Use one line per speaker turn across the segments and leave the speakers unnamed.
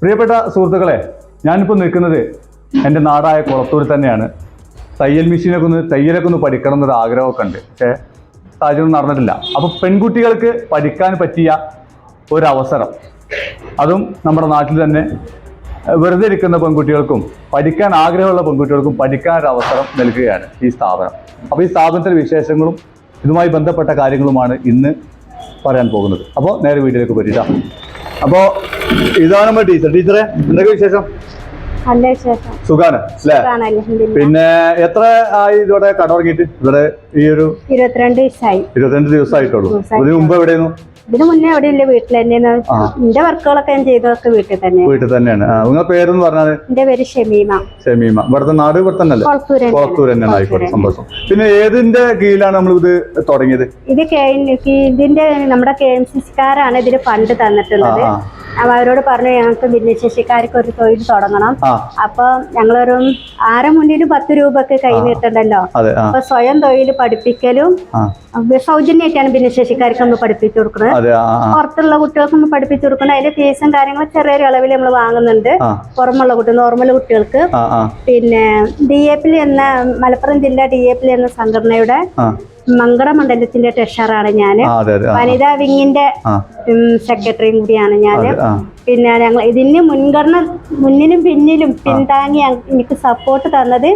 പ്രിയപ്പെട്ട സുഹൃത്തുക്കളെ ഞാനിപ്പോൾ നിൽക്കുന്നത് എന്റെ നാടായ കുളത്തൂർ തന്നെയാണ്. തയ്യൽ മെഷീനൊക്കെ ഒന്ന് തയ്യലൊക്കെ ഒന്ന് പഠിക്കണം എന്നൊരു ആഗ്രഹമൊക്കെ ഉണ്ട്. പക്ഷേ സാഹചര്യം നടന്നിട്ടില്ല. അപ്പോൾ പെൺകുട്ടികൾക്ക് പഠിക്കാൻ പറ്റിയ ഒരവസരം. അതും നമ്മുടെ നാട്ടിൽ തന്നെ വെറുതെ ഇരിക്കുന്ന പെൺകുട്ടികൾക്കും പഠിക്കാൻ ആഗ്രഹമുള്ള പെൺകുട്ടികൾക്കും പഠിക്കാൻ അവസരം നൽകുകയാണ് ഈ സ്ഥാപനം. അപ്പോൾ ഈ സ്ഥാപനത്തിലെ വിശേഷങ്ങളും ഇതുമായി ബന്ധപ്പെട്ട കാര്യങ്ങളുമാണ് ഇന്ന് പറയാൻ പോകുന്നത്. അപ്പോൾ നേരെ വീട്ടിലേക്ക് പറ്റിട്ടാ അപ്പോൾ ഇതാണ് നമ്മുടെ ടീച്ചർ. ടീച്ചറെ എന്തൊക്കെ വിശേഷം? സുഖാണ് അല്ലേ? പിന്നെ എത്ര ആയി ഇതോടെ കട തുടങ്ങിയിട്ട്? ഇവിടെ ഈ ഒരു
ഇരുപത്തിരണ്ട് ദിവസമായി
ഇരുപത്തിരണ്ട് ദിവസമായിട്ടുള്ളൂ. അതിന് മുമ്പ് എവിടെയായിരുന്നു?
ഇതിന് മുന്നേ അവിടെ ഇല്ല വീട്ടിൽ തന്നെയാണ്. എന്റെ വർക്കുകളൊക്കെ ഞാൻ ചെയ്തതൊക്കെ വീട്ടിൽ തന്നെ.
വീട്ടിൽ തന്നെയാണ്. നിങ്ങളെ പേരെന്ന് പറഞ്ഞാൽ
എന്റെ പേര് ഷമീമ.
ഷമീമ. ഇവിടുത്തെ നാട് ഇവിടെ തന്നെ
കൊളത്തൂർ
തന്നെയാണ്. ആയിക്കോട്ടെ. സന്തോഷം. പിന്നെ ഏതിന്റെ കീഴിലാണ് നമ്മൾ ഇത് തുടങ്ങിയത്?
ഇത് ഇതിന്റെ നമ്മുടെ കെ എം സി സിക്കാരാണ് ഇതിന് ഫണ്ട് തന്നിട്ടുള്ളത്. അവരോട് പറഞ്ഞു ഞങ്ങൾക്ക് ഭിന്നശേഷിക്കാർക്ക് ഒരു തൊഴിൽ തുടങ്ങണം. അപ്പൊ ഞങ്ങളൊരു ആറ് മുന്നിൽ പത്ത് രൂപ ഒക്കെ കൈ നീട്ടണ്ടല്ലോ? അപ്പൊ സ്വയം തൊഴിൽ പഠിപ്പിക്കലും സൗജന്യമായിട്ടാണ് ഭിന്നശേഷിക്കാർക്ക് നമ്മൾ പഠിപ്പിച്ചു കൊടുക്കുന്നത്. പുറത്തുള്ള കുട്ടികൾക്ക് നമ്മൾ പഠിപ്പിച്ചു കൊടുക്കണം അതിന്റെ ഫീസും കാര്യങ്ങളും ചെറിയൊരു അളവിൽ നമ്മൾ വാങ്ങുന്നുണ്ട്. പുറമുള്ള കുട്ടി നോർമൽ കുട്ടികൾക്ക്. പിന്നെ ഡി എ പി എന്ന മലപ്പുറം ജില്ല ഡി എ പി എന്ന സംഘടനയുടെ മങ്കട മണ്ഡലത്തിന്റെ ട്രഷറാണ് ഞാൻ വനിതാ വിങ്ങിന്റെ സെക്രട്ടറിയും കൂടിയാണ് ഞാൻ പിന്നെ ഞങ്ങൾ ഇതിന് മുൻഗണന മുന്നിലും പിന്നിലും പിന്താങ്ങി എനിക്ക് സപ്പോർട്ട് തന്നത്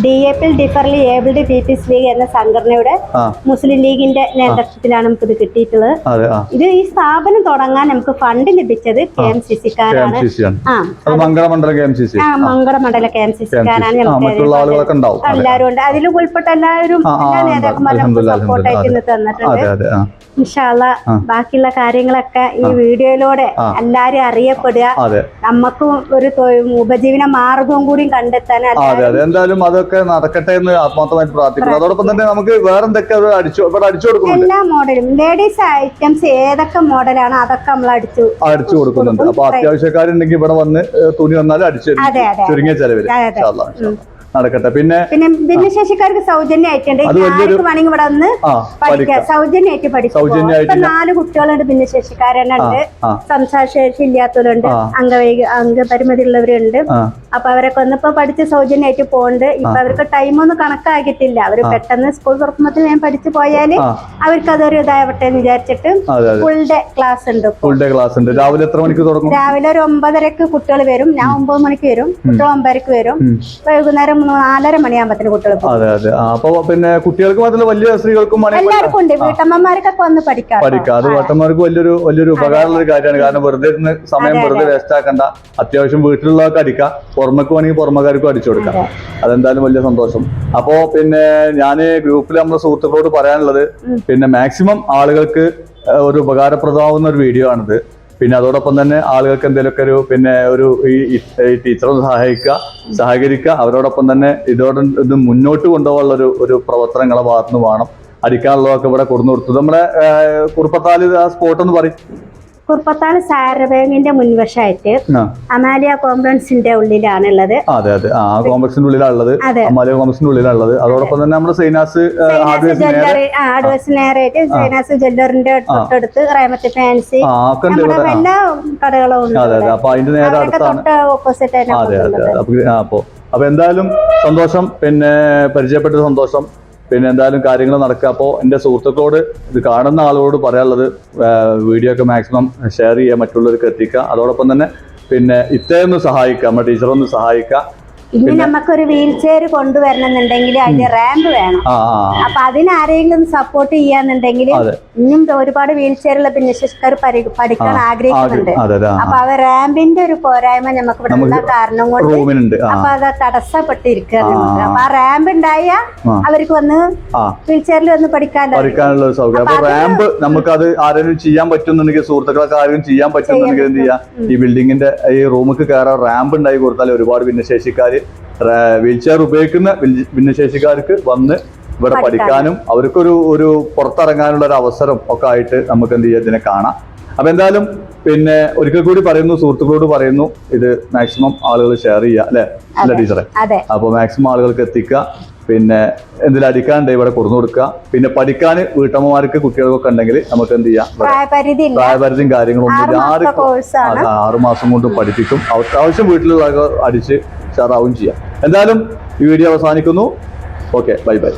D A P differently abled peoples league എന്ന സംഘടനയുടെ മുസ്ലിം ലീഗിന്റെ നേതൃത്വത്തിലാണ് നമുക്ക്
ഇത് കിട്ടിയിട്ടുള്ളത്
ഇത് ഈ സ്ഥാപനം തുടങ്ങാൻ നമുക്ക് ഫണ്ട് ലഭിച്ചത് കെ എം സി സിക്കാരാണ്
സി കാരാണ് ആണ്.
ആ.
അത് കെ എം സി സി.
ആ മങ്കട കെ എം സി സിക്കാരാണ്
അതെ.
എല്ലാവരും ഉണ്ട്. അതിൽ ഉൾപ്പെട്ട എല്ലാവരും എല്ലാ നേതാക്കന്മാരും സപ്പോർട്ടായിട്ട് തന്നിട്ടുണ്ട്. ഇൻഷാല്ല
ബാക്കിയുള്ള
ബാക്കിയുള്ള കാര്യങ്ങളൊക്കെ ഈ വീഡിയോയിലൂടെ. എല്ലാരും അറിയപ്പെടുക. നമുക്കും ഒരു ഉപജീവന മാർഗവും കൂടി കണ്ടെത്താൻ
അതെ അതെ. എന്തായാലും അതൊക്കെ നടക്കട്ടെ എന്ന് ആത്മാർത്ഥമായിട്ട് പ്രാർത്ഥിക്കുന്നു. അതോടൊപ്പം തന്നെ നമുക്ക് വേറെ എന്തൊക്കെ അടിച്ചു അടിച്ചു കൊടുക്കുന്നുണ്ട്?
എല്ലാ മോഡലും. ലേഡീസ് ഐറ്റംസ് ഏതൊക്കെ മോഡലാണ് അതൊക്കെ നമ്മൾ അടിച്ചു
അടിച്ചു കൊടുക്കുന്നുണ്ട്. അപ്പൊ അത്യാവശ്യക്കാരുണ്ടെങ്കിൽ ഇവിടെ വന്ന് തുണി വന്നാലും അടിച്ചു ചുരുങ്ങിയ ചെലവിൽ. നടക്കട്ടെ. പിന്നെ
പിന്നെ ഭിന്നശേഷിക്കാർക്ക് സൗജന്യമായിട്ടുണ്ട് വേണമെങ്കിൽ ഇവിടെ വന്ന് പഠിക്കാം. സൗജന്യമായിട്ട് പഠിക്കാം
സൗജന്യമായിട്ട്
ഇപ്പൊ നാല് കുട്ടികളുണ്ട് ഭിന്നശേഷിക്കാരനുണ്ട്. സംസാരശേഷി ഇല്ലാത്തവരുണ്ട്. അംഗവൈക അംഗപരിമിതി ഉള്ളവരുണ്ട്. അപ്പൊ അവരൊക്കെ ഒന്നിപ്പോ പഠിച്ച് സൗജന്യമായിട്ട് പോകുന്നുണ്ട് ഇപ്പൊ അവർക്ക് ടൈമൊന്നും കണക്കാക്കിയിട്ടില്ല. അവർ പെട്ടെന്ന് സ്കൂൾ തുറക്കുമ്പോൾ ഞാൻ പഠിച്ചു
പോയാൽ
അവർക്ക് അതൊരു ഇതാവട്ടെ എന്ന് വിചാരിച്ചിട്ട് ഫുൾ ഡേ ക്ലാസ് ഉണ്ട്
ഫുൾ ഡേ ക്ലാസ് ഉണ്ട്. രാവിലെ എത്ര മണിക്ക് തുടങ്ങും?
രാവിലെ ഒരു ഒമ്പതരക്ക് കുട്ടികൾ വരും. ഞാൻ ഒമ്പത് മണിക്ക് വരും. കുട്ടികൾ ഒമ്പതരക്ക് വരും. വൈകുന്നേരം മൂന്ന് നാലര മണിയാകുമ്പത്തിന് കുട്ടികൾ പോകും.
അതെ അതെ. അപ്പൊ പിന്നെ കുട്ടികൾക്ക് മാത്രമല്ല വലിയ സ്ത്രീകൾക്കും
എല്ലാവർക്കും ഉണ്ട്. വീട്ടമ്മമാർക്കൊക്കെ വന്ന് പഠിക്കാം.
പഠിക്കാം. അത് വട്ടന്മാർക്ക് വലിയൊരു വലിയൊരു ഉപകാരമുള്ള ഒരു കാര്യമാണ്. കാരണം വെറുതെ ഇരുന്ന് സമയം വെറുതെ വേസ്റ്റ് ആക്കണ്ട. അത്യാവശ്യം വീട്ടിലുള്ളവർക്ക് അടിക്കാം. പുറമേക്ക് വേണമെങ്കിൽ പുറമേക്കാർക്കും അടിച്ചു കൊടുക്കാം. അതെന്തായാലും വലിയ സന്തോഷം. അപ്പോ പിന്നെ ഞാൻ ഗ്രൂപ്പിൽ നമ്മുടെ സുഹൃത്തുക്കളോട് പറയാനുള്ളത് പിന്നെ മാക്സിമം ആളുകൾക്ക് ഒരു ഉപകാരപ്രദമാവുന്ന ഒരു വീഡിയോ ആണിത്. പിന്നെ അതോടൊപ്പം തന്നെ ആളുകൾക്ക് എന്തെങ്കിലുമൊക്കെ ഒരു പിന്നെ ഒരു ഈ ടീച്ചറൊന്ന് ടീച്ചറെ സഹായിക്കുക സഹകരിക്കുക അവരോടൊപ്പം തന്നെ ഇതോടെ ഇത് മുന്നോട്ട് കൊണ്ടുപോകാനുള്ള ഒരു ഒരു പ്രവർത്തനങ്ങളെ ഭാഗത്തുനിന്ന് വേണം. അടിക്കാനുള്ളതൊക്കെ ഇവിടെ കൊടുന്നു കൊടുത്തു. നമ്മുടെ കുറുപ്പത്താൽ ആ സ്പോട്ട് എന്ന് പറയും.
കുറുപ്പത്താൾ സാര ബാങ്കിന്റെ മുൻവശമായിട്ട് അമാലിയ കോംപ്ലക്സിന്റെ ഉള്ളിലാണുള്ളത്.
ഉള്ളത് അതെ അതെ. ആ കോംപ്ലക്സിന്റെ ഉള്ളിലാണുള്ളത്. അമാലിയ കോംപ്ലക്സിന്റെ ഉള്ളിലാണുള്ളത്. അതോടൊപ്പം തന്നെ നമ്മുടെ സൈനാസ്
ആഡ്വേഴ്സ് നേരായിട്ട് സൈനാസ് ജ്വല്ലറിന്റെ തൊട്ടടുത്ത് റേമത്ത് ഫാൻസി. എല്ലാ കടകളും ഉണ്ട്
അതെ അതെ. അപ്പൊ അതിന്റെ നേരെ അടുത്താണ്.
ഓപ്പോസിറ്റ്
അതെ അപ്പൊ എന്തായാലും സന്തോഷം. പിന്നെ പരിചയപ്പെട്ട സന്തോഷം. പിന്നെ എന്തായാലും കാര്യങ്ങൾ നടക്കുക. അപ്പോൾ എന്റെ സുഹൃത്തുക്കളോട് ഇത് കാണുന്ന ആളുകളോട് പറയാനുള്ളത് വീഡിയോ ഒക്കെ മാക്സിമം ഷെയർ ചെയ്യുക മറ്റുള്ളവർക്ക് എത്തിക്കുക. അതോടൊപ്പം തന്നെ പിന്നെ ഇത്രയൊന്ന് സഹായിക്കുക നമ്മുടെ ടീച്ചറൊന്ന് സഹായിക്കുക.
ഇനി നമുക്കൊരു വീൽ ചെയർ കൊണ്ടുവരണമെന്നുണ്ടെങ്കിൽ അതിന്റെ റാമ്പ് വേണം. അപ്പൊ അതിനാരെങ്കിലും സപ്പോർട്ട് ചെയ്യാന്നുണ്ടെങ്കിൽ
ഇന്നും
ഇനിയും ഒരുപാട് വീൽ ചെയറുള്ള ഭിന്നശേഷിക്കാർ പഠിക്കാൻ ആഗ്രഹിക്കുന്നുണ്ട്. അപ്പൊ അവ റാമ്പിന്റെ ഒരു പോരായ്മ നമുക്ക് ഇവിടെ ഉള്ള കാരണം കൊണ്ട് അപ്പൊ അത് തടസ്സപ്പെട്ടിരിക്കുകയാണ്. അപ്പൊ ആ റാമ്പ് ഉണ്ടായ അവർക്ക് വന്ന് വീൽ ചെയറിൽ വന്ന്
പഠിക്കാനുള്ള ഒരു സൗകര്യം. അപ്പൊ റാമ്പ് നമുക്ക് അത് ആരെങ്കിലും ചെയ്യാൻ പറ്റുന്നുണ്ടെങ്കിൽ സുഹൃത്തുക്കളൊക്കെ ആരെങ്കിലും ചെയ്യാൻ പറ്റുന്നുണ്ടെങ്കിൽ എന്ത് ചെയ്യാം? ഈ ബിൽഡിങ്ങിന്റെ ഈ റൂമിക്ക് കയറാൻ റാമ്പ് ഉണ്ടായി കൊടുത്താൽ ഒരുപാട് ഭിന്നശേഷിക്കാര് വീൽ ചെയർ ഉപയോഗിക്കുന്ന ഭിന്നശേഷിക്കാർക്ക് വന്ന് ഇവിടെ പഠിക്കാനും. അവർക്കൊരു ഒരു പുറത്തിറങ്ങാനുള്ള ഒരു അവസരം ഒക്കെ ആയിട്ട് നമുക്ക് എന്ത് ചെയ്യാം ഇതിനെ കാണാം. അപ്പൊ എന്തായാലും പിന്നെ ഒരിക്കൽ കൂടി പറയുന്നു സുഹൃത്തുക്കളോട് പറയുന്നു ഇത് മാക്സിമം ആളുകൾ ഷെയർ ചെയ്യുക അല്ലെ? അല്ല ടീച്ചറെ? അപ്പോൾ മാക്സിമം ആളുകൾക്ക് എത്തിക്കുക പിന്നെ എന്തെങ്കിലും അടിക്കാണ്ട് ഇവിടെ കൊടുന്നു കൊടുക്കുക പിന്നെ പഠിക്കാൻ വീട്ടമ്മമാർക്ക് കുട്ടികൾക്കൊക്കെ ഉണ്ടെങ്കിൽ നമുക്ക് എന്ത് ചെയ്യാം? പ്രായപരിധിയും കാര്യങ്ങളൊന്നും
ആറ്
ആർക്കും ആറ് മാസം കൊണ്ട് പഠിപ്പിക്കും. അത്യാവശ്യം വീട്ടിലുള്ള അടിച്ച് ഉഷാറാവും ചെയ്യാം. എന്തായാലും ഈ വീഡിയോ അവസാനിക്കുന്നു. Okay bye bye